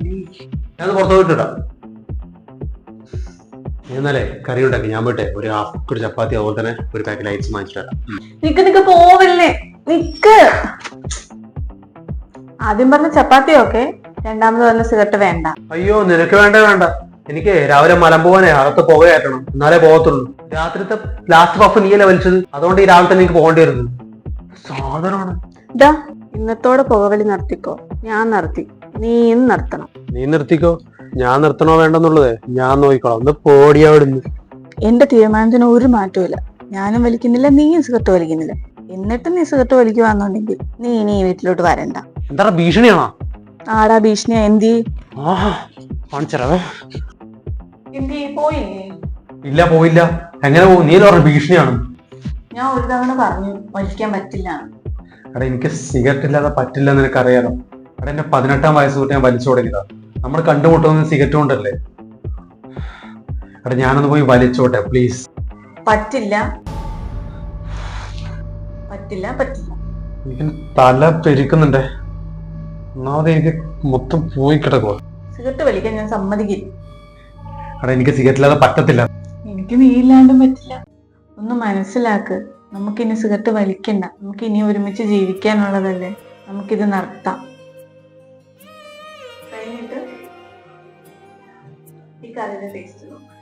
ഞാൻ പുറത്തു പോയിട്ടാ എന്നാലേ കറി ഉണ്ടാക്കി ഞാൻ പോട്ടെ ഒരു ഹാഫ് ഒരു ചപ്പാത്തി അതുപോലെ തന്നെ ഒരു പാക്കറ്റ് ലൈറ്റ്സ് വാങ്ങിച്ചിട്ട് നിക്ക് നിക്ക് പോവല്ലേ? നിക്ക്. ആദ്യം പറഞ്ഞ ചപ്പാത്തി ഓക്കെ രണ്ടാമത് പറഞ്ഞ സിഗരറ്റ് വേണ്ട. അയ്യോ നിനക്ക് വേണ്ട വേണ്ട. എനിക്ക് രാവിലെ മലം പോവാനേ അകത്ത് പുകയാറ്റണം എന്നാലേ പോകത്തുള്ളൂ. രാത്രിത്തെ ലാസ്റ്റ് പഫ് നീയല്ലേ വലിച്ചത്? അതുകൊണ്ട് ഈ രാവിലെ തന്നെ എനിക്ക് പോകേണ്ടി വരുന്നത്. സാധനമാണ്. ഇന്നത്തോടെ പുകവലി നിർത്തിക്കോ. ഞാൻ നിർത്തി. നീയും നിർത്തണം. നീ നിർത്തിക്കോ? ഞാൻ നിർത്തണോ വേണ്ടെന്നുള്ളത് ഞാൻ നോക്കിക്കോളാം. ഒന്ന് പോടി അവിടുന്ന്. എന്റെ തീരുമാനത്തിന് ഒരു മാറ്റവും ഞാനും വലിക്കുന്നില്ല നീയും സിഗരറ്റ് വലിക്കുന്നില്ല. എന്നിട്ട് നീ സിഗരറ്റ് വലിക്കുവാന്നുണ്ടെങ്കിൽ നീ ഇനി ഈ വീട്ടിലോട്ട് വരണ്ട. എന്താ ഭീഷണിയാണോ? ആടാ ഭീഷണിയാ എന്തി? ഇല്ല പോയില്ല. എങ്ങനെ പോകും? നീ പറഞ്ഞു ഭീഷണിയാണ്. ഞാൻ ഒരു തവണ പറഞ്ഞു വലിക്കാൻ പറ്റില്ല. എടാ എനിക്ക് സിഗരറ്റ് ഇല്ലാതെ പറ്റില്ല നിനക്കറിയാലോ. എടാ എന്റെ പതിനെട്ടാം വയസ്സ് തൊട്ട് ഞാൻ വലിച്ചു തുടങ്ങിയതാ. നമ്മൾ കണ്ടുമുട്ടുന്ന സിഗരറ്റ് കൊണ്ടല്ലേ? അവിടെ ഞാനൊന്ന് പോയി വലിച്ചോട്ടെ പ്ലീസ് പറ്റില്ല. പറ്റില്ല പറ്റില്ല. എനിക്ക് തല പെരുക്കുന്നുണ്ടേ. ഒന്നാമത് എനിക്ക് മൊത്തം പോയി കിടക്കുക സിഗരറ്റ് വലിക്കാൻ ഞാൻ സമ്മതിക്കില്ല. അവിടെ എനിക്ക് സിഗരറ്റ് ഇല്ലാതെ പറ്റത്തില്ല. എനിക്ക് നീ ഇല്ലാണ്ടും പറ്റില്ല. ഒന്ന് മനസ്സിലാക്ക്. നമുക്കിനി സിഗരറ്റ് വലിക്കണ്ട. നമുക്ക് ഇനി ഒരുമിച്ച് ജീവിക്കാനുള്ളതല്ലേ? നമുക്കിത് നിർത്താം കഴിഞ്ഞിട്ട് ഈ കറിയുടെ ടേസ്റ്റ് നോക്കാം